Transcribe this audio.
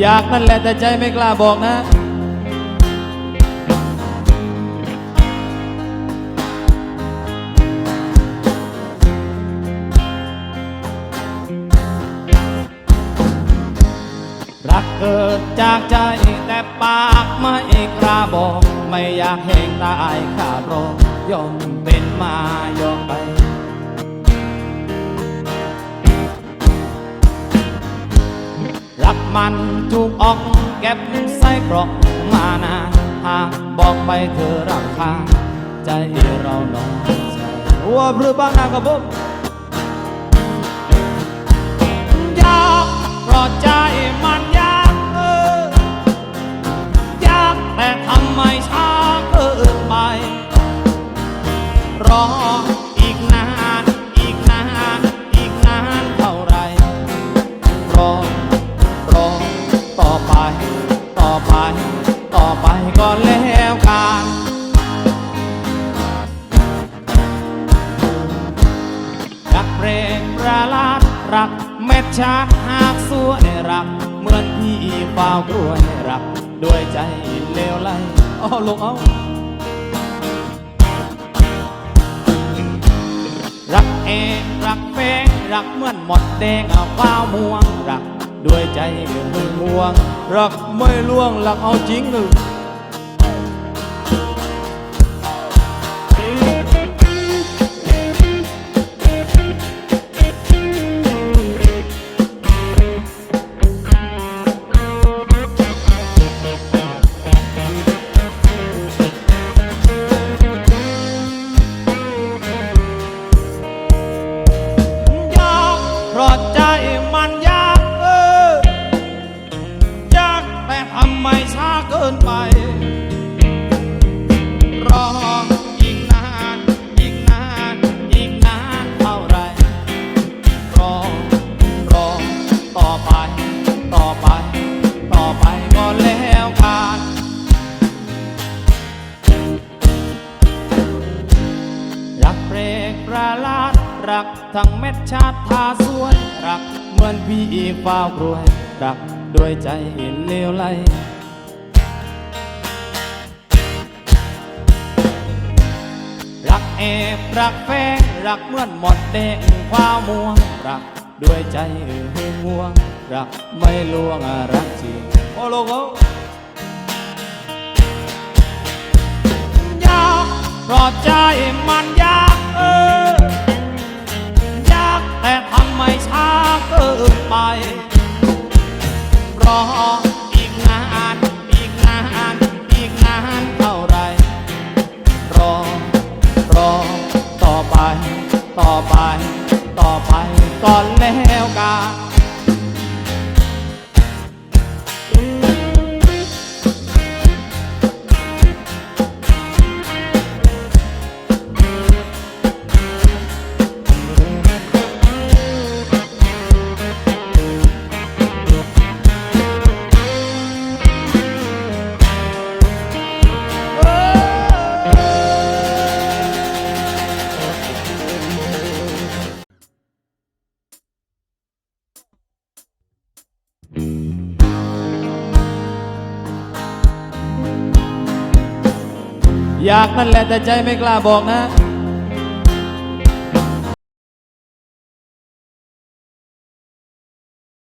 อยากนั่นแหละแต่ใจไม่กล้าบอกนะ รักเกิดจากใจแต่ปากไม่กล้าบอก ไม่อยากเห็นตายขาดรอยอมเป็นมาย มันถูกออกเก็บใส่กรอกมานานหากบอกไปเธอรักคาใจเรานอยใจว่าหรือบ้างนาครับผมยากเพราะใจมันยากเออยากแต่ทำไมช้าเกินไปรออีกนาน ต่อไปต่อไป ต่อไปก็แล้วกันรักเรกประลาดรักเม็ดชาหากสวยรัก เหมือนพี่เฝ้ากล้วยรัก ด้วยใจเลวไหลอ้อลงเอารักเองรักเฟงรักเหมือนหมดแดงเอาฟ้าวม่วงรัก ด้วยใจหึงห่วง รักไม่ล่วงรักเอาจริงหนึ่งยากเพราะใจมันยา นไป รออีกนานอีกนานอีกนานเท่าไร รอ รอ ต่อไป ต่อไป ต่อไปก็แล้วกันรักเปรกประหลาดรักทั้งเม็ดชาติทาสวยรักเหมือนพี่ฟ้าวกรวยรักด้วยใจเลวไหล รักเอบรักแฟงรักเหมือนหมดแดงความม่วงรักด้วยใจหึงหวง รักไม่ลวงรักจริงโอ้โลโกยากเพราะใจมันยากเออยากแต่ทำไมช้าเกินไปรออีกนาน ก่อน อยากนั่นแหละแต่ใจไม่กล้าบอกนะ